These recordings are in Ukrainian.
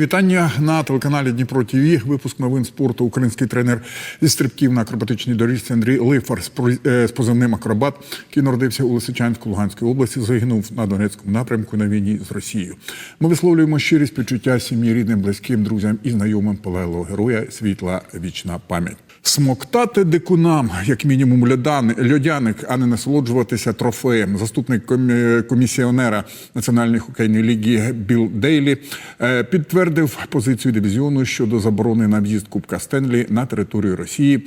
вітання на телеканалі Дніпро ТВ. Випуск новин спорту. Український тренер зі стрибків на акробатичній доріжці Андрій Лифар е, з позивним акробат, який народився у Лисичанську Луганської області, загинув на Донецькому напрямку на війні з Росією. Ми висловлюємо щирі співчуття сім'ї, рідним, близьким, друзям і знайомим полеглого героя. Світла вічна пам'ять. Смоктати дикунам, як мінімум, льодяник, а не насолоджуватися трофеєм. Заступник комісіонера Національної хокейної ліги Біл Дейлі е, підтвердив позицію дивізіону щодо заборони на в'їзд Кубка Стенлі на територію Росії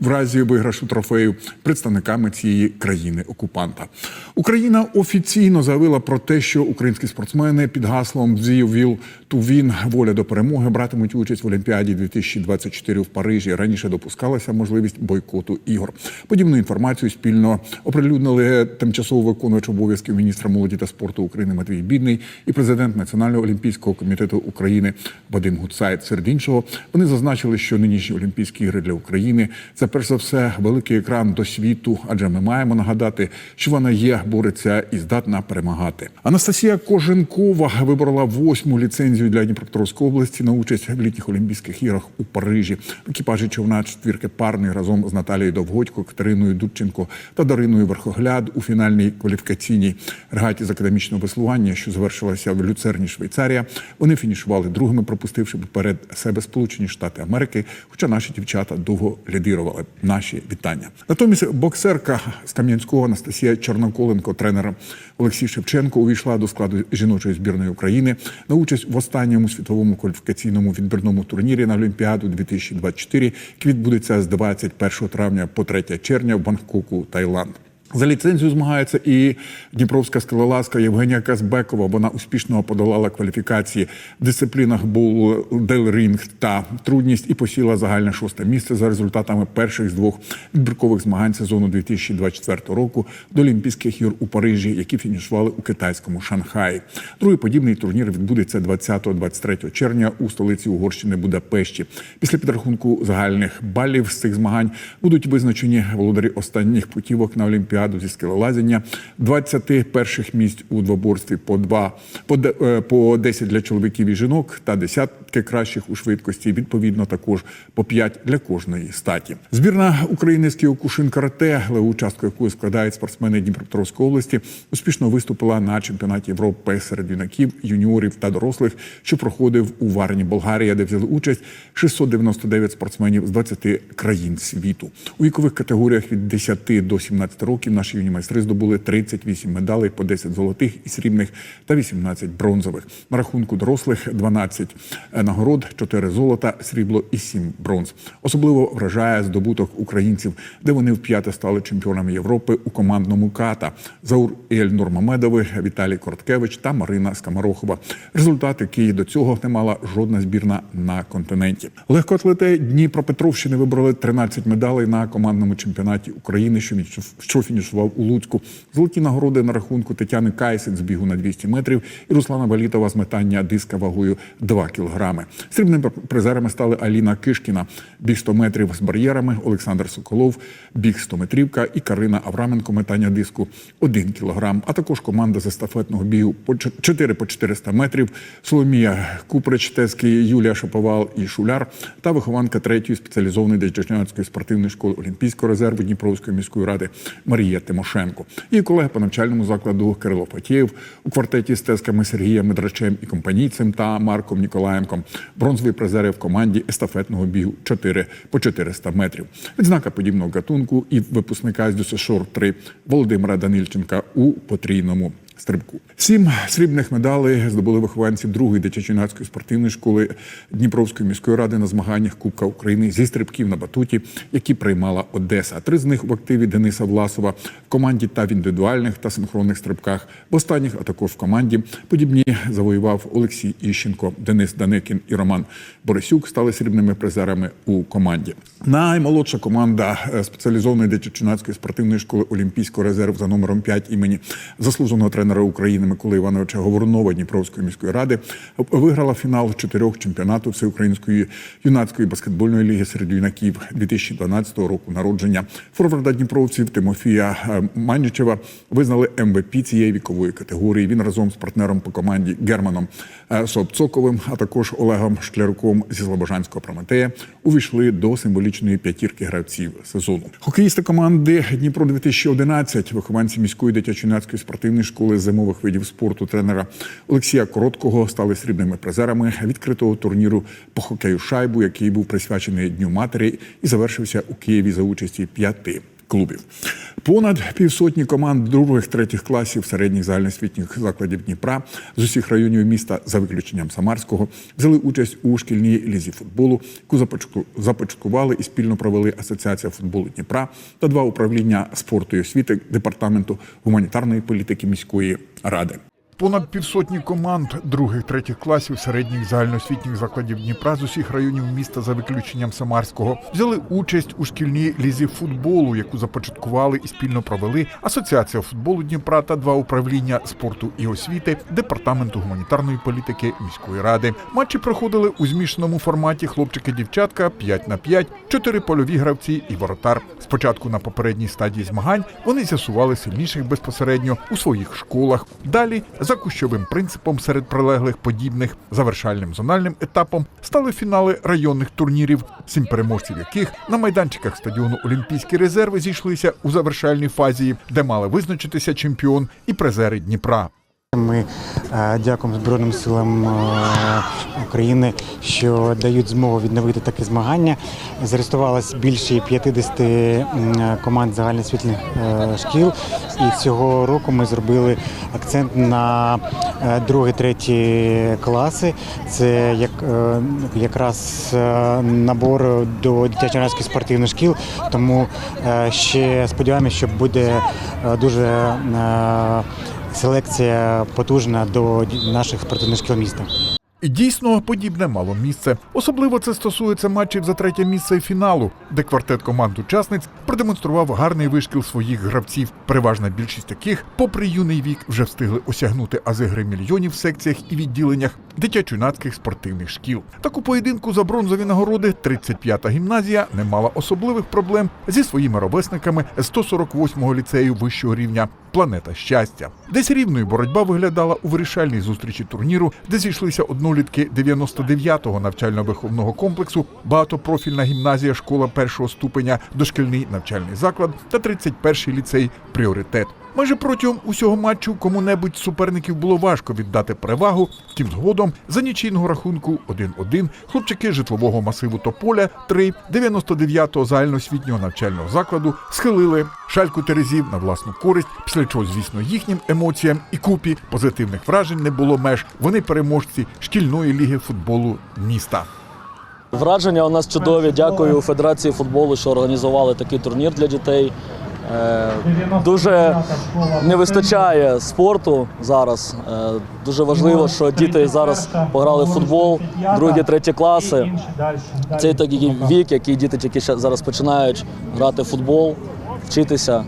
в- разі виграшу трофею представниками цієї країни-окупанта. Україна офіційно заявила про те, що українські спортсмени під гаслом «Зі will to win» воля до перемоги братимуть участь в Олімпіаді 2024 в Парижі. Раніше допускалася можливість бойкоту ігор. Подібну інформацію спільно оприлюднили тимчасово виконувач обов'язків міністра молоді та спорту України Матвій Бідний і президент Національного олімпійського комітету України Вадим Гуцайт. Серед іншого вони зазначили, що нинішні Олімпійські ігри для України це перш за все великий екран до світу, адже ми маємо нагадати, що вона є, бореться і здатна перемагати. Анастасія Коженкова вибрала восьму ліцензію для Дніпропетровської області на участь в літніх Олімпійських іграх у Парижі. В екіпажі човна четвірки парний разом з Наталією Довгодько, Катериною Дудченко та Дариною Верхогляд у фінальній кваліфікаційній регаті з академічного веслування, що завершилася в Люцерні, Швейцарія. Вони фінішували другими, пропустивши поперед себе Сполучені Штати Америки. Хоча наші дівчата довго лідирували. Наші вітання. Натомість боксерка з Кам'янського Анастасія Чорноколенко, тренер Олексій Шевченко, увійшла до складу жіночої збірної України на участь в останньому світовому кваліфікаційному відбірному турнірі на Олімпіаду 2024, який відбудеться з 21 травня по 3 червня в Бангкоку, Таїланд. За ліцензію змагається і дніпровська скалолазка Євгенія Казбекова. Вона успішно подолала кваліфікації в дисциплінах Делрінг та трудність і посіла загальне шосте місце за результатами перших з двох відбіркових змагань сезону 2024 року до Олімпійських ігор у Парижі, які фінішували у китайському Шанхаї. Другий подібний турнір відбудеться 20-23 червня у столиці Угорщини Будапешті. Після підрахунку загальних балів з цих змагань будуть визначені володарі останніх путівок на Олімпіаду зі скелелазіння, 20 перших місць у двоборстві по два по, де- е, по 10 для чоловіків і жінок та десятки кращих у швидкості. Відповідно, також по 5 для кожної статі. Збірна України з Кіокушин карате, леву частку якої складають спортсмени Дніпропетровської області, успішно виступила на чемпіонаті Європи серед юнаків, юніорів та дорослих, що проходив у Варні, Болгарія, де взяли участь 699 спортсменів з 20 країн світу. У вікових категоріях від 10 до 17 років наші юні майстри здобули 38 медалей, по 10 золотих і срібних та 18 бронзових. На рахунку дорослих 12 нагород, 4 золота, срібло і 7 бронз. Особливо вражає здобуток українців, де вони вп'яте стали чемпіонами Європи у командному ката. Заур Ель Нурмамедови, Віталій Корткевич та Марина Скамарохова. Результат, який до цього не мала жодна збірна на континенті. Легкоатлети Дніпропетровщини вибрали 13 медалей на командному чемпіонаті України, що фінішував у Луцьку. Золоті нагороди на рахунку Тетяни Кайсик з бігу на 200 метрів і Руслана Валітова з метання диска вагою 2 кілограми. Срібними призерами стали Аліна Кишкіна, біг 100 метрів з бар'єрами, Олександр Соколов, біг 100 метрівка і Карина Авраменко метання диску 1 кілограм. А також команда з естафетного бігу 4 по 400 метрів. Соломія Куприч, Тески, Юлія Шаповал і Шуляр та вихованка третьої спеціалізованої Дячнянської спортивної школи Олімпійського резерву Дніпровської міської ради Марія Тимошенко. і колеги по навчальному закладу Кирило Фатєєв у квартеті з тесками Сергієм Медрачем і компанійцем та Марком Ніколаєнком. Бронзові призери в команді естафетного бігу 4 по 400 метрів. Відзнака подібного гатунку і випускника з ДЮСШОР 3 Володимира Данильченка у потрійному стрибку. Сім срібних медалей здобули вихованці другої дитячо-юнацької спортивної школи Дніпровської міської ради на змаганнях Кубка України зі стрибків на батуті, які приймала Одеса. Три з них в активі Дениса Власова в команді та в індивідуальних та синхронних стрибках. В останніх, а також в команді подібні завоював Олексій Іщенко, Денис Даникін і Роман Борисюк стали срібними призерами у команді. Наймолодша команда е, спеціалізованої дитячо-юнацької спортивної школи Олімпійського резерву за номером 5 імені заслуженого тренера тренера України Миколи Івановича Говорунова Дніпровської міської ради виграла фінал чотирьох чемпіонату Всеукраїнської юнацької баскетбольної ліги серед юнаків 2012 року народження. Форварда Дніпровців Тимофія е, Манічева визнали МВП цієї вікової категорії. Він разом з партнером по команді Германом е, Собцоковим, а також Олегом Шкляруком зі Слобожанського Прометея увійшли до символічної п'ятірки гравців сезону. Хокеїсти команди Дніпро 2011 вихованці міської дитячо-юнацької спортивної школи зимових видів спорту тренера Олексія Короткого стали срібними призерами відкритого турніру по хокею шайбу, який був присвячений Дню матері і завершився у Києві за участі п'яти клубів. Понад півсотні команд других третіх класів середніх загальноосвітніх закладів Дніпра з усіх районів міста, за виключенням Самарського, взяли участь у шкільній лізі футболу, яку започатку- започаткували і спільно провели Асоціація футболу Дніпра та два управління спорту і освіти департаменту гуманітарної політики міської ради. Понад півсотні команд других третіх класів середніх загальноосвітніх закладів Дніпра з усіх районів міста за виключенням Самарського взяли участь у шкільній лізі футболу, яку започаткували і спільно провели Асоціація футболу Дніпра та два управління спорту і освіти департаменту гуманітарної політики міської ради. Матчі проходили у змішаному форматі хлопчики-дівчатка 5 на 5, чотири польові гравці і воротар. Спочатку на попередній стадії змагань вони з'ясували сильніших безпосередньо у своїх школах. Далі за кущовим принципом серед прилеглих подібних завершальним зональним етапом стали фінали районних турнірів, сім переможців яких на майданчиках стадіону Олімпійські резерви зійшлися у завершальній фазі, де мали визначитися чемпіон і призери Дніпра. Ми е, дякуємо Збройним силам е, України, що дають змогу відновити такі змагання. Зареєструвалось більше 50 команд загальноосвітніх е, шкіл, і цього року ми зробили акцент на е, другі, треті класи. Це як якраз набор до дитячо-юнацьких спортивних шкіл. Тому ще сподіваємося, що буде дуже. Селекція потужна до наших спортивних міста. І дійсно подібне мало місце. Особливо це стосується матчів за третє місце фіналу, де квартет команд учасниць продемонстрував гарний вишкіл своїх гравців. Переважна більшість яких, попри юний вік, вже встигли осягнути ази гри мільйонів в секціях і відділеннях дитячо-юнацьких спортивних шкіл. Так у поєдинку за бронзові нагороди 35-та гімназія не мала особливих проблем зі своїми ровесниками з 148-го ліцею вищого рівня Планета щастя. Десь рівною боротьба виглядала у вирішальній зустрічі турніру, де зійшлися однолітки 99-го навчально-виховного комплексу, багатопрофільна гімназія, школа першого ступеня, дошкільний навчальний заклад та 31-й ліцей пріоритет. Майже протягом усього матчу кому-небудь з суперників було важко віддати перевагу. Втім, згодом за нічийного рахунку 1-1 хлопчики житлового масиву Тополя 3 99-го загальноосвітнього навчального закладу схилили шальку терезів на власну користь, після чого, звісно, їхнім емоціям і купі позитивних вражень не було меж. Вони переможці шкільної ліги футболу міста. Враження у нас чудові. Дякую Федерації футболу, що організували такий турнір для дітей. Е, Дуже не вистачає спорту зараз. Е, Дуже важливо, що діти зараз пограли в футбол, другі, треті класи. Це такий вік, який діти тільки зараз починають грати в футбол, вчитися.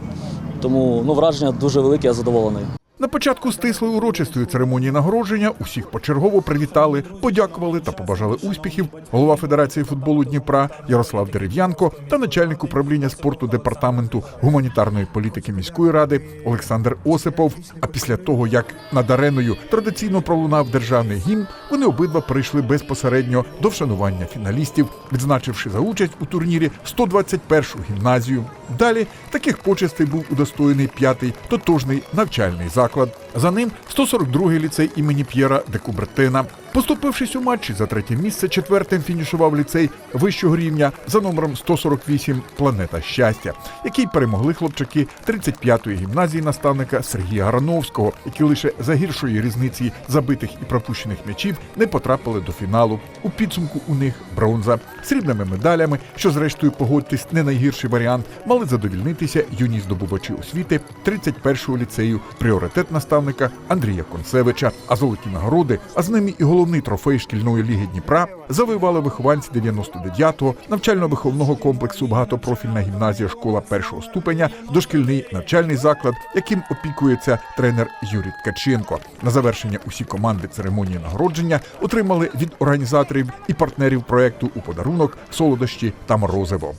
Тому ну, враження дуже велике, я задоволений. На початку стислої урочистої церемонії нагородження усіх почергово привітали, подякували та побажали успіхів голова Федерації футболу Дніпра Ярослав Дерев'янко та начальник управління спорту департаменту гуманітарної політики міської ради Олександр Осипов. А після того, як над ареною традиційно пролунав державний гімн, вони обидва перейшли безпосередньо до вшанування фіналістів, відзначивши за участь у турнірі 121-шу гімназію. Далі таких почестей був удостоєний п'ятий тотожний навчальний заклад. За ним 142-й ліцей імені П'єра де Кубертина. Поступившись у матчі за третє місце, четвертим фінішував ліцей вищого рівня за номером 148 Планета щастя, який перемогли хлопчаки 35-ї гімназії наставника Сергія Грановського, які лише за гіршої різниці забитих і пропущених м'ячів не потрапили до фіналу. У підсумку у них бронза срібними медалями, що зрештою погодьтесь не найгірший варіант, мали задовільнитися юні здобувачі освіти 31-го ліцею, пріоритет наставника Андрія Концевича. А золоті нагороди, а з ними і головний головний трофей шкільної ліги Дніпра завоювали вихованці 99-го навчально-виховного комплексу багатопрофільна гімназія школа першого ступеня, дошкільний навчальний заклад, яким опікується тренер Юрій Ткаченко. На завершення усі команди церемонії нагородження отримали від організаторів і партнерів проекту у подарунок солодощі та морозиво.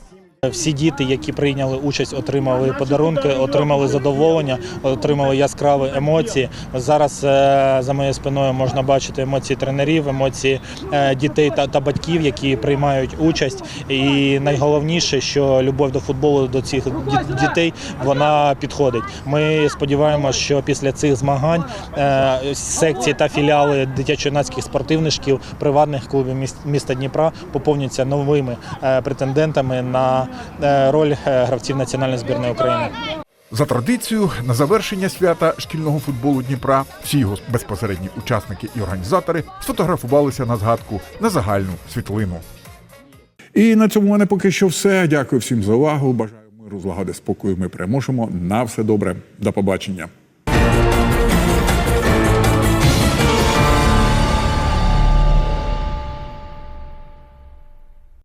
Всі діти, які прийняли участь, отримали подарунки, отримали задоволення, отримали яскраві емоції. Зараз е, за моєю спиною можна бачити емоції тренерів, емоції е, дітей та, та батьків, які приймають участь. І найголовніше, що любов до футболу до цих дітей вона підходить. Ми сподіваємося, що після цих змагань е, секції та філіали дитячо-юнацьких спортивних шкіл, приватних клубів міс- міста Дніпра поповнюються новими претендентами на роль е, гравців національної збірної України. За традицією, на завершення свята шкільного футболу Дніпра всі його безпосередні учасники і організатори сфотографувалися на згадку на загальну світлину. І на цьому мене поки що все. Дякую всім за увагу. Бажаю миру, злагоди, спокою. Ми переможемо. На все добре. До побачення.